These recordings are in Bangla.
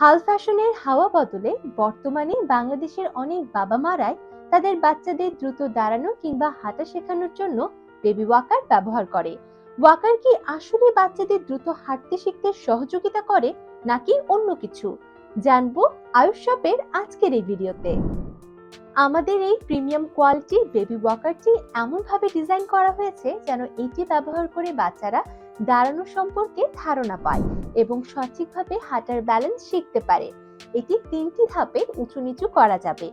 হাল ফ্যাশনের হাওয়া বদলে বর্তমানে বাংলাদেশের অনেক বাবা মারাই তাদের বাচ্চাদের দ্রুত দাঁড়ানো কিংবা হাঁটা শেখানোর জন্য বেবি ওয়াকার ব্যবহার করে। ওয়াকার কি আসলে বাচ্চাদের দ্রুত হাঁটতে শিখতে সহযোগিতা করে নাকি অন্য কিছু? জানব আয়ুষ শপের আজকের এই ভিডিওতে। আমাদের এই প্রিমিয়াম কোয়ালিটির বেবি ওয়াকারটি এমনভাবে ডিজাইন করা হয়েছে যেন এটি ব্যবহার করে বাচ্চারা দাঁড়ানো সম্পর্কে ধারণা পায় এবং সঠিকভাবে হাঁটার ব্যালেন্স শিখতে পারে। এটি তিনটি ধাপে উঁচু নিচু করা যাবে।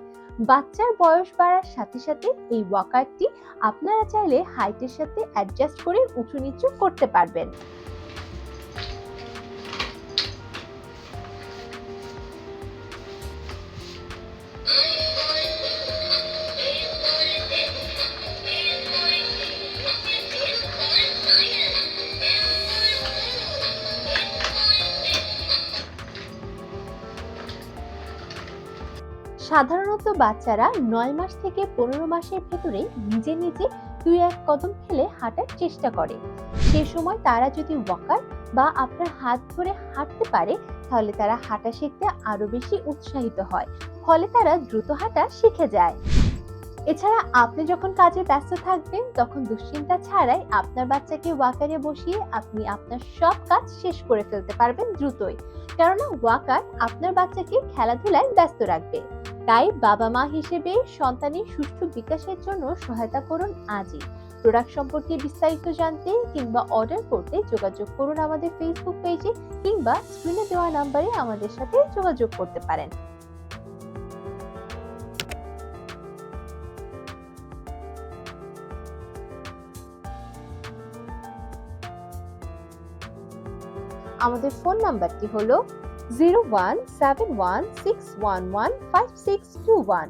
বাচ্চার বয়স বাড়ার সাথে সাথে এই ওয়াকারটি আপনারা চাইলে হাইটের সাথে অ্যাডজাস্ট করে উঁচু নিচু করতে পারবেন। সাধারণত বাচ্চারা নয় মাস থেকে পনেরো মাসের ভেতরে নিজে নিজে দুই এক কদম ফেলে হাঁটার চেষ্টা করে। সে সময় তারা যদি ওয়াকার বা আপনার হাত ধরে হাঁটতে পারে, তাহলে তারা হাঁটা শিখতে আরও বেশি উৎসাহিত হয়। ফলে তারা দ্রুত হাঁটা শিখে যায়। এছাড়া আপনি যখন কাজে ব্যস্ত থাকবেন, তখন দুশ্চিন্তা ছাড়াই আপনার বাচ্চাকে ওয়াকারে বসিয়ে আপনি আপনার সব কাজ শেষ করে ফেলতে পারবেন দ্রুতই। কেননা ওয়াকার আপনার বাচ্চাকে খেলাধুলায় ব্যস্ত রাখবে। তাই বাবা মা হিসেবে সন্তানের সুষ্ঠু বিকাশের জন্য সহায়তা করুন আজই। প্রোডাক্ট সম্পর্কে বিস্তারিত জানতে কিংবা অর্ডার করতে যোগাযোগ করুন আমাদের ফেসবুক পেজে কিংবা স্ক্রিনে দেওয়া নাম্বারে আমাদের সাথে যোগাযোগ করতে পারেন। আমাদের ফোন নাম্বারটি হলো zero one seven one six one one five six two one.